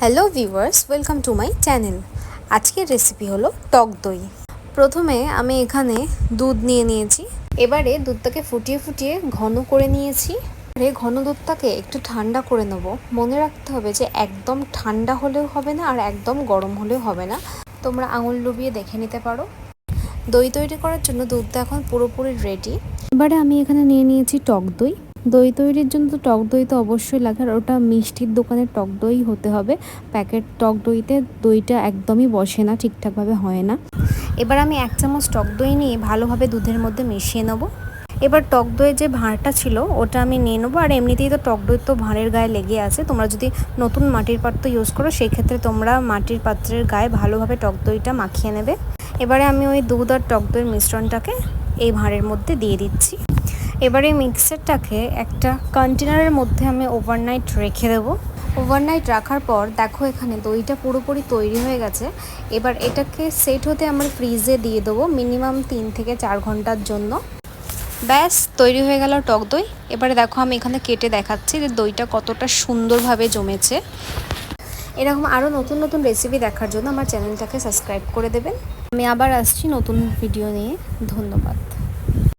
Hello viewers welcome to my channel আজকের recipe হলো টক দই। প্রথমে আমি এখানে দুধ নিয়ে নিয়েছি। এবারে দুধটাকে ফুটিয়ে ফুটিয়ে ঘন করে নিয়েছি। এবারে ঘন দুধটাকে একটু ঠান্ডা করে নেব। মনে রাখতে হবে যে একদম ঠান্ডা হলেও হবে না আর একদম গরম হলেও হবে না। তোমরা আঙুল ডুবিয়ে দেখে নিতে পারো। দই তৈরি করার জন্য দুধটা এখন পুরোপুরি রেডি এবারে আমি এখানে নিয়ে নিয়েছি টক দই। দই তৈরির জন্য তো টক দই তো অবশ্যই লাগে, আর ওটা মিষ্টির দোকানের টক দই হতে হবে। প্যাকেট টক দইতে দইটা একদমই বসে না, ঠিকঠাকভাবে হয় না। এবার আমি এক চামচ টক দই নিয়ে ভালোভাবে দুধের মধ্যে মিশিয়ে নেব। এবার টক দইয়ের যে ভাঁড়টা ছিল, ওটা আমি নিয়ে নেব, আর এমনিতেই তো টক দই তো ভাঁড়ের গায়ে লেগে আছে। তোমরা যদি নতুন মাটির পাত্র ইউজ করো সেই ক্ষেত্রে তোমরা মাটির পাত্রের গায়ে ভালোভাবে টক দইটা মাখিয়ে নেবে। এবারে আমি ওই দুধ আর টক দইয়ের মিশ্রণটাকে এই ভাঁড়ের মধ্যে দিয়ে দিচ্ছি। এবারে মিক্সারটাকে একটা কন্টেনারের মধ্যে আমি ওভারনাইট রেখে দেবো। ওভারনাইট রাখার পর দেখো এখানে দইটা পুরোপুরি তৈরি হয়ে গেছে। এবার এটাকে সেট হতে আমার ফ্রিজে দিয়ে দেবো মিনিমাম তিন থেকে চার ঘণ্টার জন্য। ব্যাস, তৈরি হয়ে গেল টক দই। এবারে দেখো আমি এখানে কেটে দেখাচ্ছি যে দইটা কতটা সুন্দরভাবে জমেছে। এরকম আরও নতুন নতুন রেসিপি দেখার জন্য আমার চ্যানেলটাকে সাবস্ক্রাইব করে দেবেন। আমি আবার আসছি নতুন ভিডিও নিয়ে। ধন্যবাদ।